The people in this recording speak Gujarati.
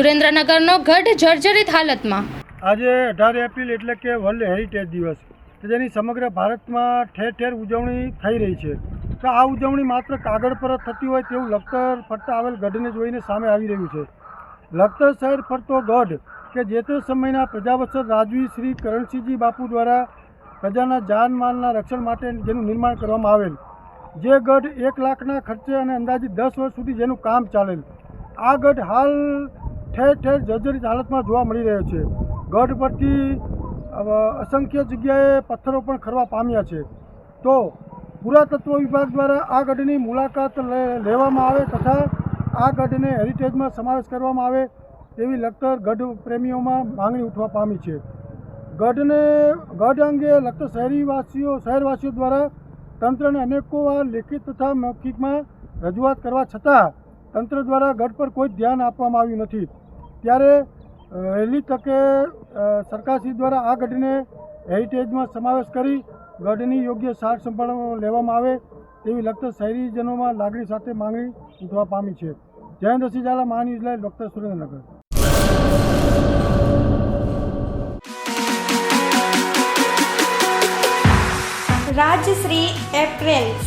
સુરેન્દ્રનગરનો ગઢ જર્જરિત હાલતમાં. આજે અઢાર એપ્રિલ એટલે કે વર્લ્ડ હેરિટેજ દિવસ. જેની સમગ્ર ભારતમાં ઠેર ઠેર ઉજવણી થઈ રહી છે. તો આ ઉજવણી માત્ર કાગળ પર જ થતી હોય તેવું લખતર ફરતા આવેલ ગઢને જોઈને સામે આવી રહ્યું છે. લખતર શહેર ફરતો ગઢ કે જે તે સમયના પ્રજાવત્સર રાજવી શ્રી કરણસિંહજી બાપુ દ્વારા પ્રજાના જાનમાલના રક્ષણ માટે જેનું નિર્માણ કરવામાં આવેલ. જે ગઢ એક લાખના ખર્ચે અને અંદાજિત દસ વર્ષ સુધી જેનું કામ ચાલેલ. આ ગઢ હાલ ઠેર ઠેર જર્જરિત હાલતમાં જોવા મળી રહ્યો છે. ગઢ પરથી અસંખ્ય જગ્યાએ પથ્થરો પણ ખરવા પામ્યા છે. તો પુરાતત્વ વિભાગ દ્વારા આ ગઢની મુલાકાત લેવામાં આવે તથા આ ગઢને હેરિટેજમાં સમાવેશ કરવામાં આવે તેવી લખતર ગઢ પ્રેમીઓમાં માંગણી ઉઠવા પામી છે. ગઢને, ગઢ અંગે લખતર શહેરીવાસીઓ, શહેરવાસીઓ દ્વારા તંત્રને અનેકો વાર લેખિત તથા મૌખિકમાં રજૂઆત કરવા છતાં તંત્ર દ્વારા ગઢ પર કોઈ ધ્યાન આપવામાં આવ્યું નથી. ત્યારે વહેલી તકે સરકારશ્રી દ્વારા આ ગઢને હેરિટેજમાં સમાવેશ કરી ગઢની યોગ્ય સાર સંભાળ લેવામાં આવે તેવી લગત શહેરીજનોમાં લાગણી સાથે માંગણી ઉઠવા પામી છે. Jayantsinh Zala Mahanews live Surendranagar. Rajshree apparels